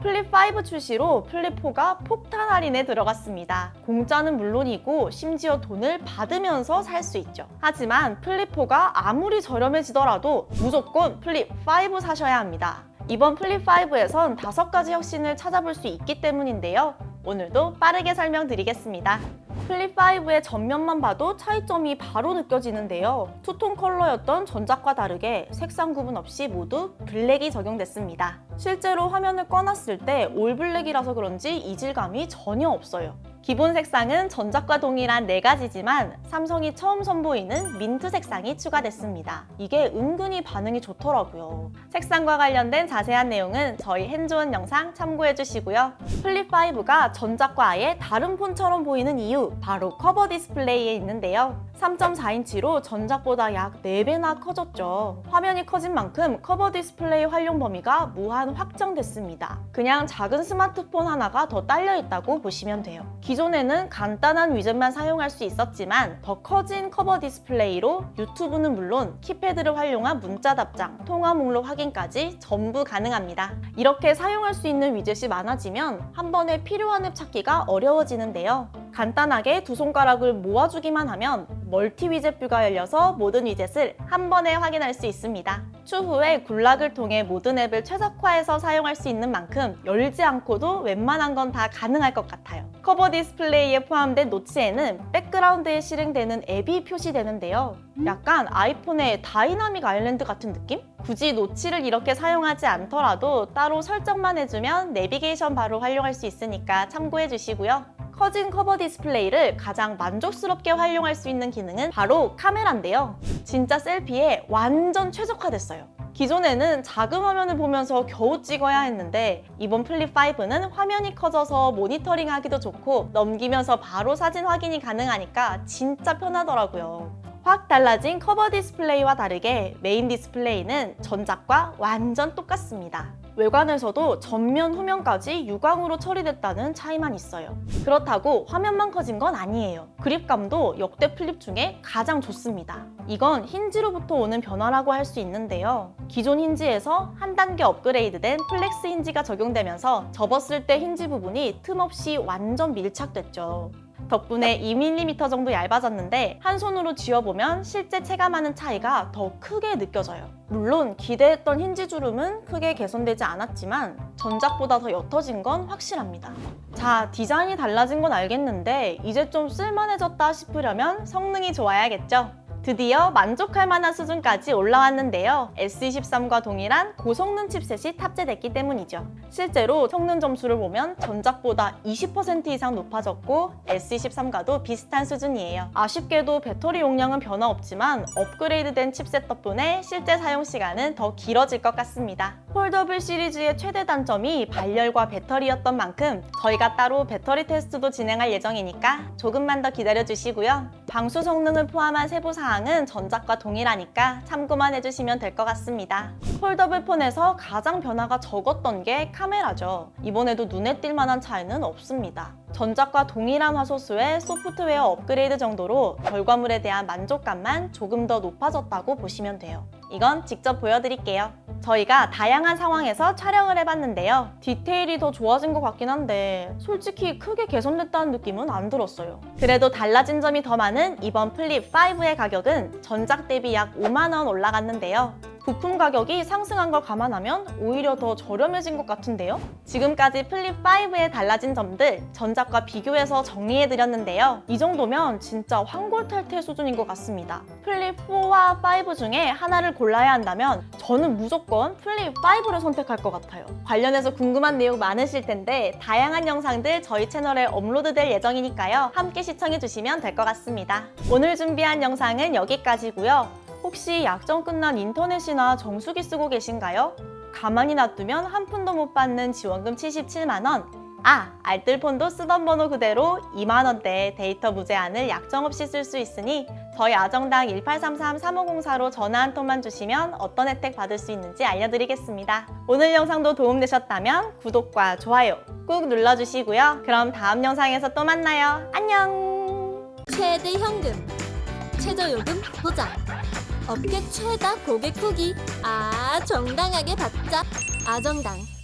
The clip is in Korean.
플립 5 출시로 플립 4가 폭탄 할인에 들어갔습니다. 공짜는 물론이고 심지어 돈을 받으면서 살 수 있죠. 하지만 플립 4가 아무리 저렴해지더라도 무조건 플립 5 사셔야 합니다. 이번 플립 5에선 다섯 가지 혁신을 찾아볼 수 있기 때문인데요. 오늘도 빠르게 설명드리겠습니다. 플립 5의 전면만 봐도 차이점이 바로 느껴지는데요. 투톤 컬러였던 전작과 다르게 색상 구분 없이 모두 블랙이 적용됐습니다. 실제로 화면을 꺼놨을 때 올블랙이라서 그런지 이질감이 전혀 없어요. 기본 색상은 전작과 동일한 네 가지지만 삼성이 처음 선보이는 민트 색상이 추가됐습니다. 이게 은근히 반응이 좋더라고요. 색상과 관련된 자세한 내용은 저희 핸즈온 영상 참고해 주시고요. 플립 5가 전작과 아예 다른 폰처럼 보이는 이유 바로 커버 디스플레이에 있는데요. 3.4인치로 전작보다 약 4배나 커졌죠. 화면이 커진 만큼 커버 디스플레이 활용 범위가 무한 확장됐습니다. 그냥 작은 스마트폰 하나가 더 딸려 있다고 보시면 돼요. 기존에는 간단한 위젯만 사용할 수 있었지만 더 커진 커버 디스플레이로 유튜브는 물론 키패드를 활용한 문자 답장, 통화 목록 확인까지 전부 가능합니다. 이렇게 사용할 수 있는 위젯이 많아지면 한 번에 필요한 앱 찾기가 어려워지는데요. 간단하게 두 손가락을 모아주기만 하면 멀티 위젯 뷰가 열려서 모든 위젯을 한 번에 확인할 수 있습니다. 추후에 굴락을 통해 모든 앱을 최적화해서 사용할 수 있는 만큼 열지 않고도 웬만한 건 다 가능할 것 같아요. 커버 디스플레이에 포함된 노치에는 백그라운드에 실행되는 앱이 표시되는데요. 약간 아이폰의 다이나믹 아일랜드 같은 느낌? 굳이 노치를 이렇게 사용하지 않더라도 따로 설정만 해주면 내비게이션 바로 활용할 수 있으니까 참고해 주시고요. 커진 커버 디스플레이를 가장 만족스럽게 활용할 수 있는 기능은 바로 카메라인데요. 진짜 셀피에 완전 최적화됐어요. 기존에는 작은 화면을 보면서 겨우 찍어야 했는데 이번 플립 5는 화면이 커져서 모니터링 하기도 좋고 넘기면서 바로 사진 확인이 가능하니까 진짜 편하더라고요. 확 달라진 커버 디스플레이와 다르게 메인 디스플레이는 전작과 완전 똑같습니다. 외관에서도 전면 후면까지 유광으로 처리됐다는 차이만 있어요. 그렇다고 화면만 커진 건 아니에요. 그립감도 역대 플립 중에 가장 좋습니다. 이건 힌지로부터 오는 변화라고 할 수 있는데요. 기존 힌지에서 한 단계 업그레이드된 플렉스 힌지가 적용되면서 접었을 때 힌지 부분이 틈없이 완전 밀착됐죠. 덕분에 2mm 정도 얇아졌는데 한 손으로 쥐어보면 실제 체감하는 차이가 더 크게 느껴져요. 물론 기대했던 힌지 주름은 크게 개선되지 않았지만 전작보다 더 옅어진 건 확실합니다. 자, 디자인이 달라진 건 알겠는데 이제 좀 쓸만해졌다 싶으려면 성능이 좋아야겠죠? 드디어 만족할 만한 수준까지 올라왔는데요. S23과 동일한 고성능 칩셋이 탑재됐기 때문이죠. 실제로 성능 점수를 보면 전작보다 20% 이상 높아졌고 S23과도 비슷한 수준이에요. 아쉽게도 배터리 용량은 변화 없지만 업그레이드된 칩셋 덕분에 실제 사용 시간은 더 길어질 것 같습니다. 폴더블 시리즈의 최대 단점이 발열과 배터리였던 만큼 저희가 따로 배터리 테스트도 진행할 예정이니까 조금만 더 기다려 주시고요. 방수 성능을 포함한 세부 사항은 전작과 동일하니까 참고만 해주시면 될 것 같습니다. 폴더블 폰에서 가장 변화가 적었던 게 카메라죠. 이번에도 눈에 띌 만한 차이는 없습니다. 전작과 동일한 화소수의 소프트웨어 업그레이드 정도로 결과물에 대한 만족감만 조금 더 높아졌다고 보시면 돼요. 이건 직접 보여드릴게요. 저희가 다양한 상황에서 촬영을 해봤는데요. 디테일이 더 좋아진 것 같긴 한데 솔직히 크게 개선됐다는 느낌은 안 들었어요. 그래도 달라진 점이 더 많은 이번 플립 5의 가격은 전작 대비 약 5만 원 올라갔는데요. 부품 가격이 상승한 걸 감안하면 오히려 더 저렴해진 것 같은데요? 지금까지 플립 5에 달라진 점들 전작과 비교해서 정리해드렸는데요. 이 정도면 진짜 황골탈퇴 수준인 것 같습니다. 플립 4와 5 중에 하나를 골라야 한다면 저는 무조건 플립 5를 선택할 것 같아요. 관련해서 궁금한 내용 많으실 텐데 다양한 영상들 저희 채널에 업로드될 예정이니까요. 함께 시청해주시면 될 것 같습니다. 오늘 준비한 영상은 여기까지고요. 혹시 약정 끝난 인터넷이나 정수기 쓰고 계신가요? 가만히 놔두면 한 푼도 못 받는 지원금 77만 원. 아, 알뜰폰도 쓰던 번호 그대로 2만 원대 데이터 무제한을 약정 없이 쓸 수 있으니 저희 아정당 1833-3504로 전화 한 통만 주시면 어떤 혜택 받을 수 있는지 알려드리겠습니다. 오늘 영상도 도움되셨다면 구독과 좋아요 꾹 눌러주시고요. 그럼 다음 영상에서 또 만나요. 안녕! 최대 현금, 최저 요금 보장, 업계 최다 고객 후기. 아, 정당하게 받자. 아정당